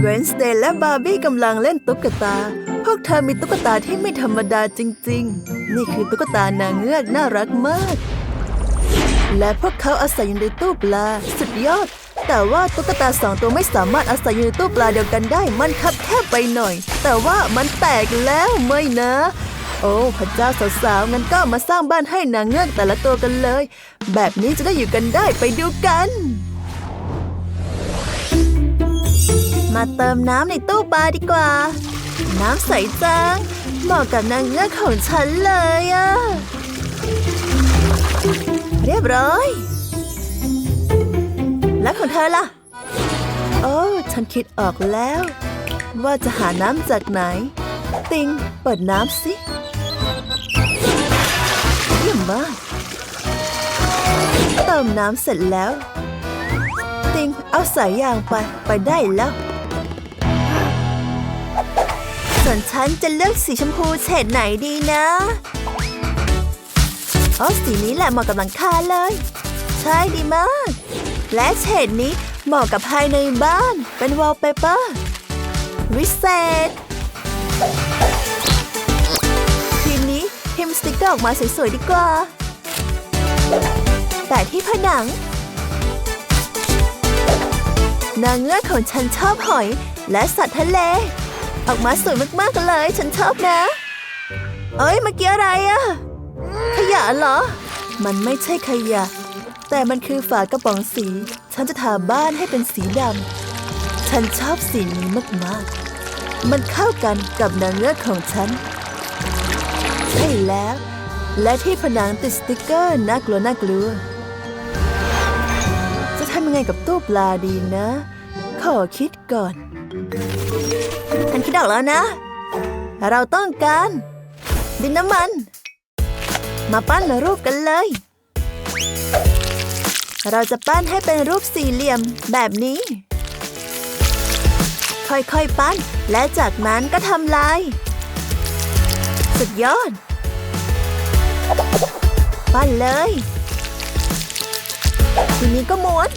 เวนสเตย์และบาร์บี้กำลังเล่นตุ๊กตา พวกเธอมีตุ๊กตาที่ไม่ธรรมดาจริง ๆ นี่คือตุ๊กตานางเงือกน่ารักมาก และพวกเขาอาศัยอยู่ในตู้ปลา สุดยอด แต่ว่าตุ๊กตาสองตัวไม่สามารถอาศัยอยู่ในตู้ปลาเดียวกันได้ มันคับแคบไปหน่อย แต่ว่ามันแตกแล้วไม่นะ โอ้พระเจ้าสาวๆงั้นก็มาสร้างบ้านให้นางเงือกแต่ละตัวกันเลย แบบนี้จะได้อยู่กันได้ไปดูกัน มาเติมน้ำในตู้ปลาดีกว่า น้ำใสจัง เหมาะกับนางเงือกของฉันเลยอะเรียบร้อย แล้วของเธอล่ะ โอ้ฉันคิดออกแล้ว ว่าจะหาน้ำจากไหน ติง เปิดน้ำสิเยี่ยมมากเติมน้ำเสร็จแล้ว ติงเอาสายยางไปไปได้แล้ว วนฉันจะเลือกสีชมพูเฉดไหนดีนะอ๋อสีนี้แหละเหมาะกับหลังคาเลย ใช่ดีมาก และเฉดนี้เหมาะกับภายในบ้าน เป็นวอลเปเปอร์วิเศษ ทีนี้พิมพ์สติกเกอร์ออกมาสวยๆดีกว่า แต่ที่ผนัง นางเงือกของฉันชอบหอยและสัตว์ทะเล ออกมาสวยมากๆเลย ฉันชอบนะ เอ้ยเมื่อกี้อะไรอะขยะเหรอ มันไม่ใช่ขยะ แต่มันคือฝากระป๋องสี ฉันจะทาบ้านให้เป็นสีดำฉันชอบสีนี้มากๆ มันเข้ากันกับนางเงือกของฉันใช่แล้ว และที่ผนังติดสติกเกอร์น่ากลัวน่ากลัว จะทำยังไงกับตู้ปลาดีนะ ขอคิดก่อน ฉันคิดออกแล้วนะ เราต้องการ ดินน้ำมัน มาปั้นรูปกันเลย เราจะปั้นให้เป็นรูปสี่เหลี่ยมแบบนี้ ค่อยๆปั้น และจากนั้นก็ทำลาย สุดยอด ปั้นเลย ทีนี้ก็ม้วน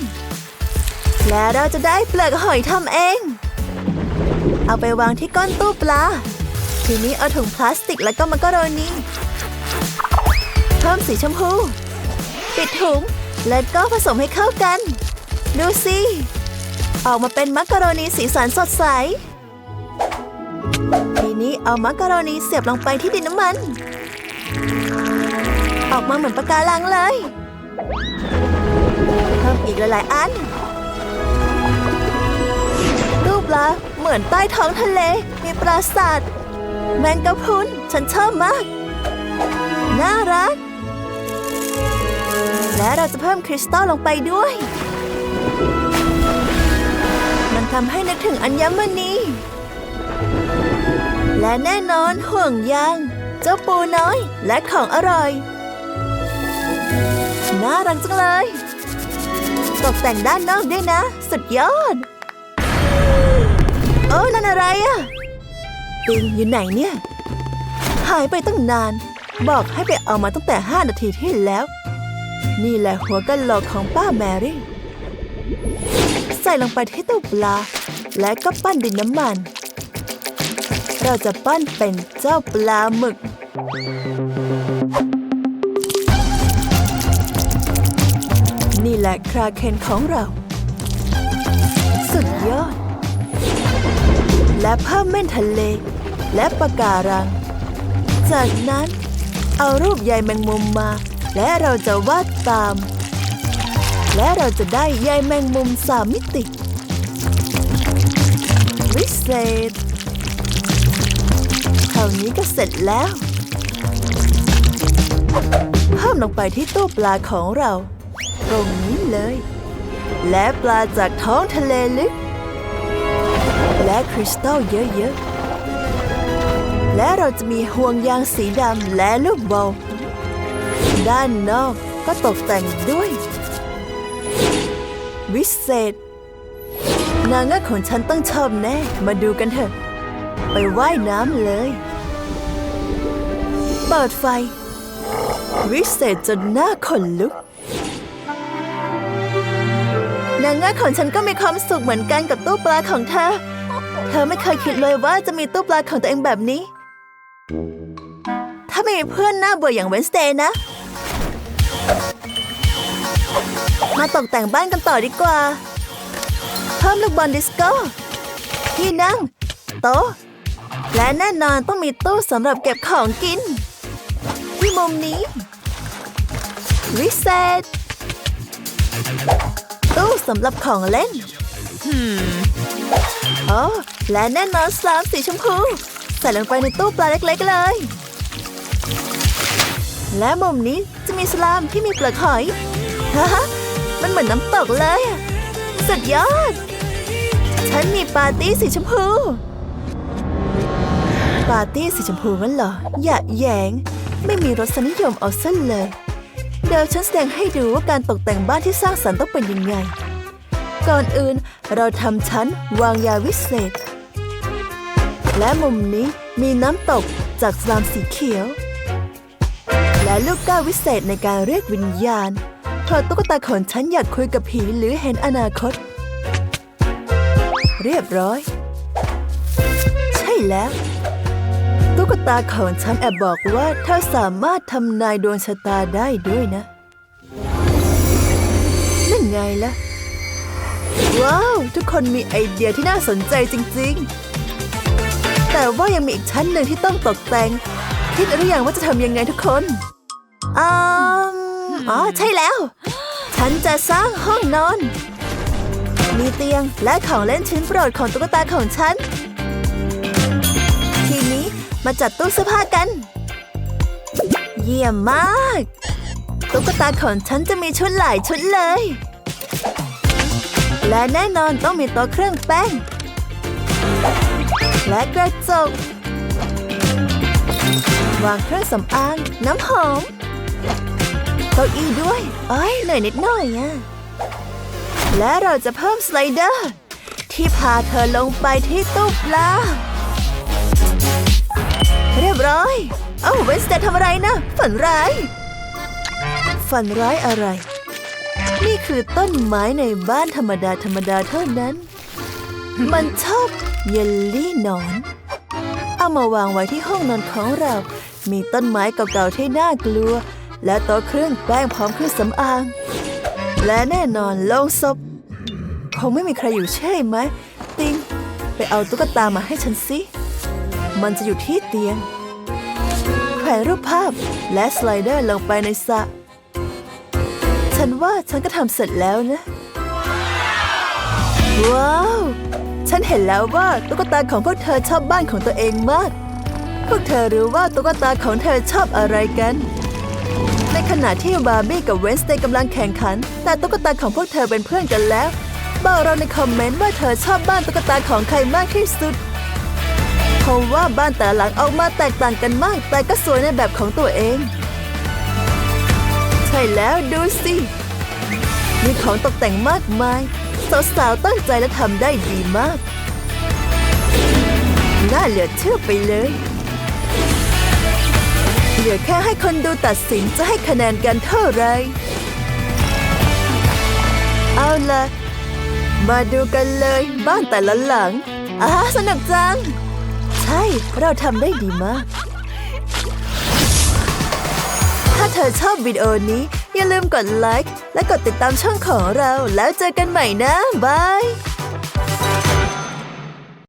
และเราจะได้เปลือกหอยทำเอง เอาไปวางที่ก้นตู้ปลา ทีนี้เอาถุงพลาสติกแล้วก็มักกะโรนีเพิ่มสีชมพู ปิดถุง แล้วก็ผสมให้เข้ากัน ดูสิ ออกมาเป็นมักกะโรนีสีสันสดใส ทีนี้เอามักกะโรนีเสียบลงไปที่ดินน้ำมัน ออกมาเหมือนปะการังเลย เพิ่มอีกหลายๆอัน ปละเหมือนใต้ท้องทะเล มีปราสาทแมงกะพรุนฉันชอบมาก น่ารัก และเราจะเพิ่มคริสตัลลงไปด้วย มันทำให้นึกถึงอัญมณี และแน่นอนห่วงยาง เจ้าปูน้อยและของอร่อย น่ารักจังเลย ตกแต่งด้านนอกด้วยนะ สุดยอด โอ้นั่นอะไรอะติงอยู่ไหนเนี่ย หายไปตั้งนาน บอกให้ไปเอามาตั้งแต่5นาทีที่แล้ว นี่แหละหัวกะโหลกของป้าแมรี่ ใส่ลงไปที่ตู้ปลา และก็ปั้นดินน้ำมัน เราจะปั้นเป็นเจ้าปลาหมึกนี่แหละคราเคนของเรา สุดยอด และเพิ่มเม่นทะเล และปะการัง จากนั้นเอารูปใยแมงมุมมา และเราจะวาดตาม และเราจะได้ใยแมงมุมสามมิติ วิเศษเท่านี้ก็เสร็จแล้วเพิ่มลงไปที่ตู้ปลาของเรา ตรงนี้เลย และปลาจากท้องทะเลลึก และคริสตัลเยอะๆ และเราจะมีห่วงยางสีดำและลูกบอลด้านนอกก็ตกแต่งด้วย วิเศษ นางเงือกของฉันต้องชอบแน่ มาดูกันเถอะ ไปว่ายน้ำเลย เปิดไฟ วิเศษจนหน้าขนลุก นางเงือกของฉันก็มีความสุขเหมือนกันกับตู้ปลาของเธอ เธอไม่เคยคิดเลยว่าจะมีตู้ปลาของตัวเองแบบนี้ ถ้าไม่มีเพื่อนหน้าเบื่ออย่างเวนสเตย์นะ มาตกแต่งบ้านกันต่อดีกว่า เพิ่มลูกบอลดิสโก้ที่นั่ง โต๊ะ และแน่นอนต้องมีตู้สำหรับเก็บของกิน ที่มุมนี้วิเศษตู้สำหรับของเล่นโอ้และแน่นอนสลามสีชมพู ใส่ลงไปในตู้ปลาเล็กๆเลย และมุมนี้จะมีสลามที่มีเปลือกหอยฮะมันเหมือนน้ำตกเลย สุดยอด ฉันมีปาร์ตี้สีชมพู ปาร์ตี้สีชมพูงั้นเหรอ อย่าแยง ไม่มีรสนิยมเอาเส้นเลย เดี๋ยวฉันแสดงให้ดูว่าการตกแต่งบ้านที่สร้างสรรค์ต้องเป็นยังไง ก่อนอื่น เราทำชั้นวางยาวิเศษ และมุมนี้มีน้ำตกจากสลามสีเขียว และลูกก้าววิเศษในการเรียกวิญญาณเธอตุ๊กตาของฉันอยากคุยกับผีหรือเห็นอนาคต เรียบร้อย ใช่แล้ว ตุ๊กตาของฉันแอบบอกว่าเธอสามารถทำนายดวงชะตาได้ด้วยนะ นั่นไงล่ะ ว้าว ทุกคนมีไอเดียที่น่าสนใจจริงๆ แต่ว่ายังมีอีกชั้นหนึ่งที่ต้องตกแต่ง คิดหรือยังว่าจะทำยังไงทุกคนอืมอ๋อใช่แล้ว ฉันจะสร้างห้องนอน มีเตียงและของเล่นชิ้นโปรดของตุ๊กตาของฉัน ทีนี้มาจัดตู้เสื้อผ้ากัน เยี่ยมมาก ตุ๊กตาของฉันจะมีชุดหลายชุดเลย และแน่นอนต้องมีต๊ะเครื่องแป้ง และกระจก วางเครื่องสำอาง น้ำหอมเก้าอี้ด้วยเอ้ยเหนื่อยนิดหน่อยอะและเราจะเพิ่มสไลเดอร์ ที่พาเธอลงไปที่ตู้ปลาเรียบร้อย เอ้าเวนสเตย์ทำอะไรนะ ฝันร้าย ฝันร้ายอะไร นี่คือต้นไม้ในบ้านธรรมดาธรรมดาเท่านั้น มันชอบเยลลี่นอน เอามาวางไว้ที่ห้องนอนของเรา มีต้นไม้เก่าๆที่น่ากลัว และโต๊ะเครื่องแป้งพร้อมเครื่องสำอาง และแน่นอนโลงศพคงไม่มีใครอยู่ใช่ไหม ติง ไปเอาตุ๊กตามาให้ฉันสิ มันจะอยู่ที่เตียง แขวนรูปภาพและสไลเดอร์ลงไปในสระ ฉันว่าฉันก็ทำเสร็จแล้วนะ ว้าว ฉันเห็นแล้วว่าตุ๊กตาของพวกเธอชอบบ้านของตัวเองมาก พวกเธอรู้ว่าตุ๊กตาของเธอชอบอะไรกัน ในขณะที่บาร์บี้กับเวนสเตย์กำลังแข่งขัน แต่ตุ๊กตาของพวกเธอเป็นเพื่อนกันแล้ว บอกเราในคอมเมนต์ว่าเธอชอบบ้านตุ๊กตาของใครมากที่สุดเพราะว่าบ้านแต่หลังออกมาแตกต่างกันมาก แต่ก็สวยในแบบของตัวเอง ช่แล้วดูสิ มีของตกแต่งมากมาย สาวๆตั้งใจและทำได้ดีมาก น่าเหลือเชื่อไปเลย เหลือแค่ให้คนดูตัดสินจะให้คะแนนกันเท่าไหรเอาละมาดูกันเลยบ้านแต่ละหลังอ่าสนุกจัง ใช่ เราทำได้ดีมากาเธอชอบวิดีโอนี้ อย่าลืมกดไลค์และกดติดตามช่องของเราแล้วเจอกันใหม่นะ บาย